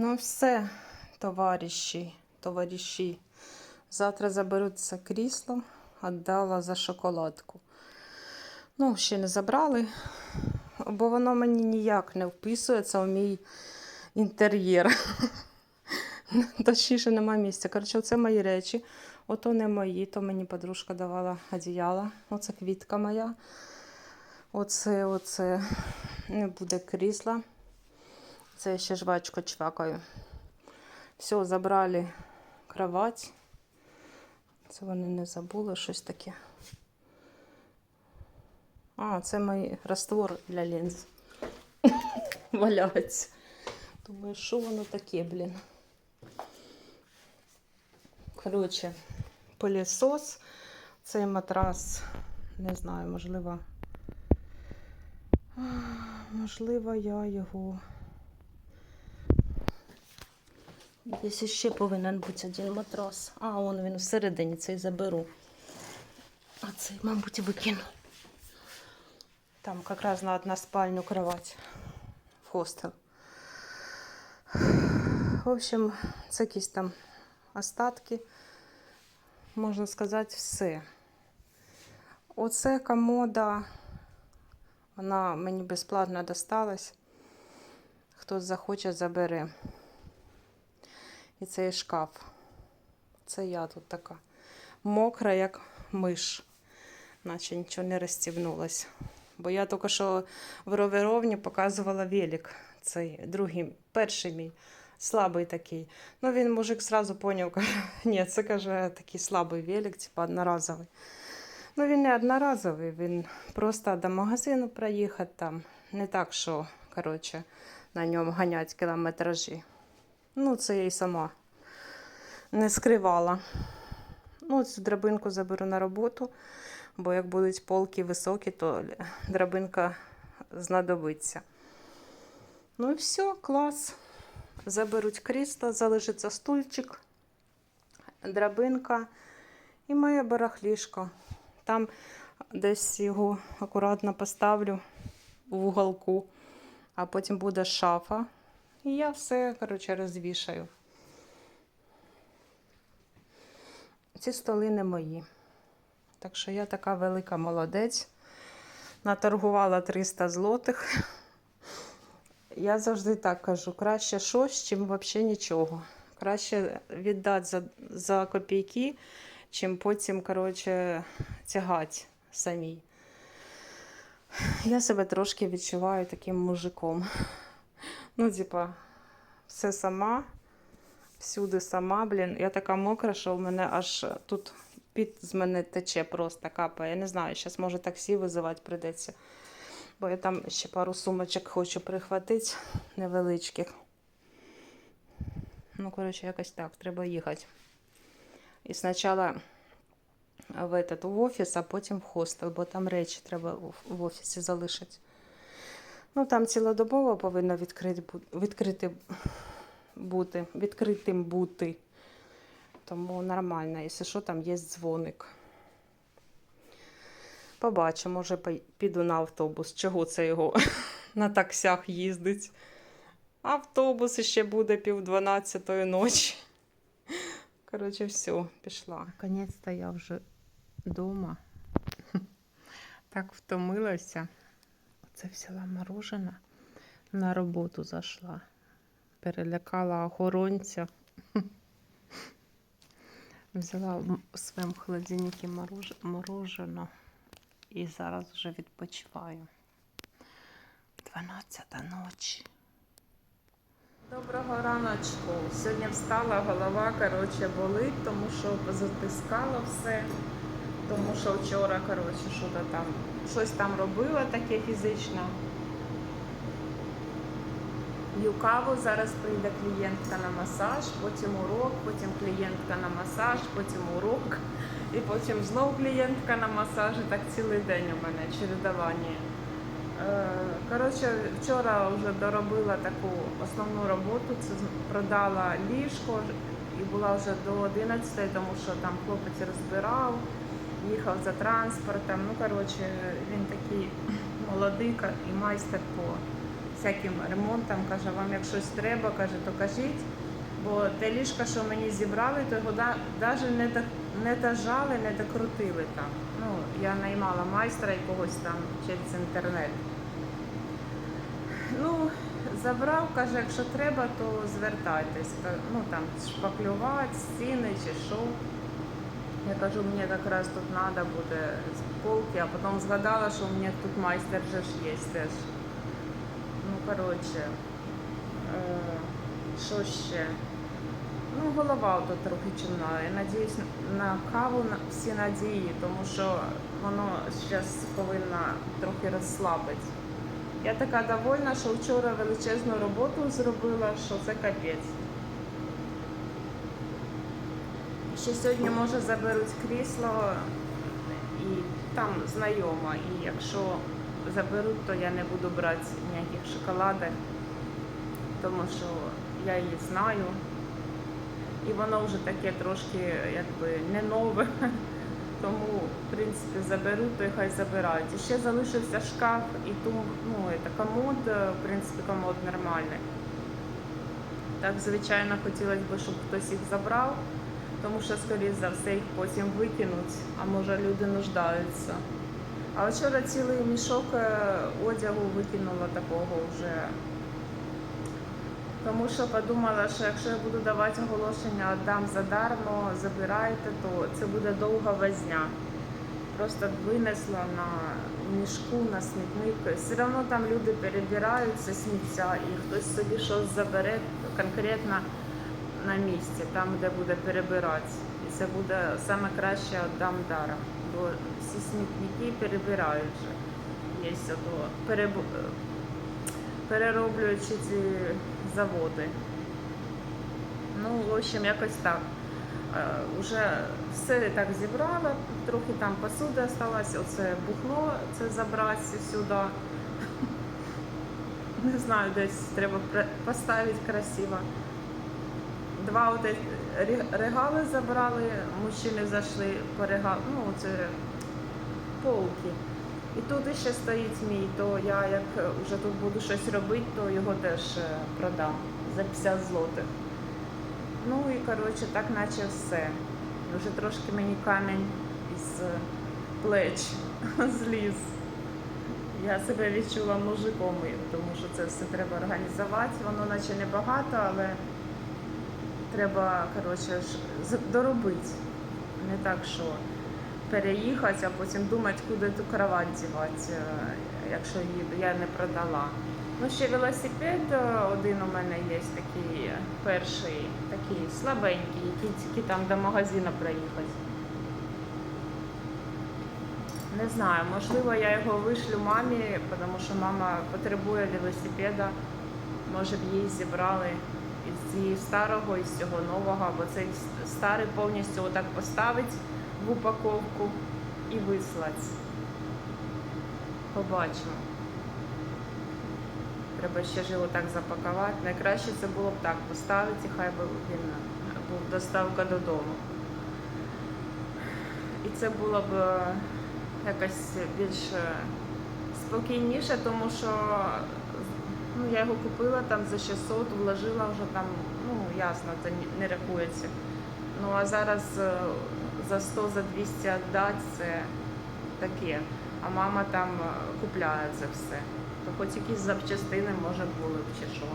Ну все, товариші, товариші. Завтра заберуть це крісло, віддала за шоколадку. Ну, ще не забрали, бо воно мені ніяк не вписується в мій інтер'єр. Точніше, немає місця. Коротше, це мої речі. Ото не мої, то мені подружка давала одіяло. Оце квітка моя. Оце, оце не буде крісла. Це ще жвачку чвакаю. Все, забрали кровать. Це вони не забули щось таке. А, це мій раствор для лінз. Валяється. Думаю, що воно таке, блін. Коротше, пилісос. Цей матрас, не знаю, можливо. Можливо, я його. Десь ще повинен бути один матрас. А, он він всередині цей заберу. А цей, мабуть, викину. Там якраз на односпальну кровать в хостел. В общем, це якісь там остатки. Можна сказати, все. Оце комода. Вона мені безплатно досталась. Хто захоче, забере. І цей шкаф. Це я тут така. Мокра, як миш. Наче нічого не розстібнулось. Бо я тільки що в роверовні показувала велик. Цей другий, перший мій, слабий такий. Ну він мужик зразу поняв, каже, ні, це каже такий слабий велик, типу одноразовий. Ну він не одноразовий, він просто до магазину проїхати там. Не так, що, коротше, на ньому ганять кілометражі. Ну, це я і сама не скривала. Ну, цю драбинку заберу на роботу, бо як будуть полки високі, то драбинка знадобиться. Ну і все, клас. Заберуть крісло, залишиться стульчик, драбинка і моє барахлішко. Там десь його акуратно поставлю в уголку, а потім буде шафа. І я все, коротше, розвішаю. Ці столи не мої. Так що я така велика молодець. Наторгувала 300 злотих. Я завжди так кажу: краще щось, чим взагалі нічого. Краще віддати за, за копійки, чим потім, коротше, тягати самій. Я себе трошки відчуваю таким мужиком. Ну, типа, все сама, всюди сама, блін. Я така мокра, що в мене аж тут під з мене тече просто капає. Я не знаю, зараз може таксі визивати прийдеться. Бо я там ще пару сумочок хочу прихватити невеличких. Ну, коротше, якось так, треба їхати. І спочатку в, этот, в офіс, а потім в хостел, бо там речі треба в- офісі залишити. Ну, там цілодобово повинно відкрити, відкрити бути, відкритим бути. Тому нормально, якщо що, там є дзвоник. Побачу, може піду на автобус. Чого це його на таксях їздить? Автобус ще буде пів дванадцятої ночі. Коротше, все, пішла. Наконець-то я вже вдома. Так втомилася. Оце взяла мороженое, на роботу зайшла. Перелякала охоронця. Взяла в своєму холодильнику морожено і зараз вже відпочиваю. 12 ночі. Доброго раночку. Сьогодні встала, голова коротше, болить, тому що позатискало все. Тому що вчора, коротше, що то там, щось там робила таке фізичне. П'ю каву, зараз прийде клієнтка на масаж, потім урок, потім клієнтка на масаж, потім урок, і потім знов клієнтка на масаж. І так цілий день у мене чередування. Е, Коротше, вчора вже доробила таку основну роботу, це продала ліжко і була вже до 11, тому що там хлопець розбирав, їхав за транспортом. Ну, коротше, він такий молодий і майстер по всяким ремонтом. Каже, вам як щось треба, каже, то кажіть. Бо те ліжко, що мені зібрали, то його навіть не, не дожали, не докрутили там. Ну, я наймала майстра якогось там через інтернет. Ну, забрав, каже, якщо треба, то звертайтесь. Ну там шпаклювати, стіни чи що. Я кажу, мені якраз тут треба буде з полки, а потім згадала, що у мене тут майстер же ж є теж. Ну, коротше, що ще? Ну, голова тут трохи чимна. Я надіюсь на каву на всі надії, тому що воно зараз повинно трохи розслабити. Я така довольна, що вчора величезну роботу зробила, що це капець. Ще сьогодні, може, заберуть крісло і там знайома. І якщо заберуть, то я не буду брати ніяких шоколадок, тому що я її знаю. І воно вже таке трошки якби не нове. Тому, в принципі, заберуть, то і хай забирають. І ще залишився шкаф і тум, ну, це комод, е, в принципі, комод нормальний. Так, звичайно, хотілося б, щоб хтось їх забрав, тому що, скоріш за все, їх потім викинуть, а може люди нуждаються. А вчора цілий мішок е, одягу викинула такого вже. Тому що подумала, що якщо я буду давати оголошення «Отдам задармо, забирайте, то це буде довга возня. Просто винесла на мішку, на смітник. Все одно там люди перебирають це сміття і хтось собі щось забере конкретно на місці, там, де буде перебирати. І це буде саме краще «Отдам даром. Бо всі смітники перебирають вже. Є переб... перероблюючи ці заводи. Ну, в общем, якось так. Е, Уже все так зібрала, трохи там посуди осталось, оце бухло це забрати сюди. Не знаю, десь треба поставити красиво. Два от регали забрали, мужчини зайшли по регал, ну це полки. І тут ще стоїть мій, то я як вже тут буду щось робити, то його теж е, продам за 50 злотих. Ну і коротше, так наче все. Вже трошки мені камінь із е, плеч зліз. Я себе відчула мужиком, тому що це все треба організувати. Воно наче небагато, але треба коротше, доробити. Не так, що переїхати, а потім думати, куди ту кровать дівати, е, якщо їду. Я не продала. Ну, ще велосипед е, один у мене є такий е, перший, такий слабенький, який тільки там до магазину проїхати. Не знаю, можливо, я його вишлю мамі, тому що мама потребує велосипеда. Може б її зібрали її старого, із цього нового, бо цей старий повністю отак поставить в упаковку і вислать. Побачимо. Треба ще ж його так запакувати. Найкраще це було б так поставити, і хай би він був доставка додому. І це було б е, якось більш е, спокійніше, тому що ну, я його купила там за 600, вложила вже там, ну ясно, це не рахується. Ну а зараз е, за 100, за 200 віддати це таке. А мама там е, купляє це все. То хоч якісь запчастини може були б чи що.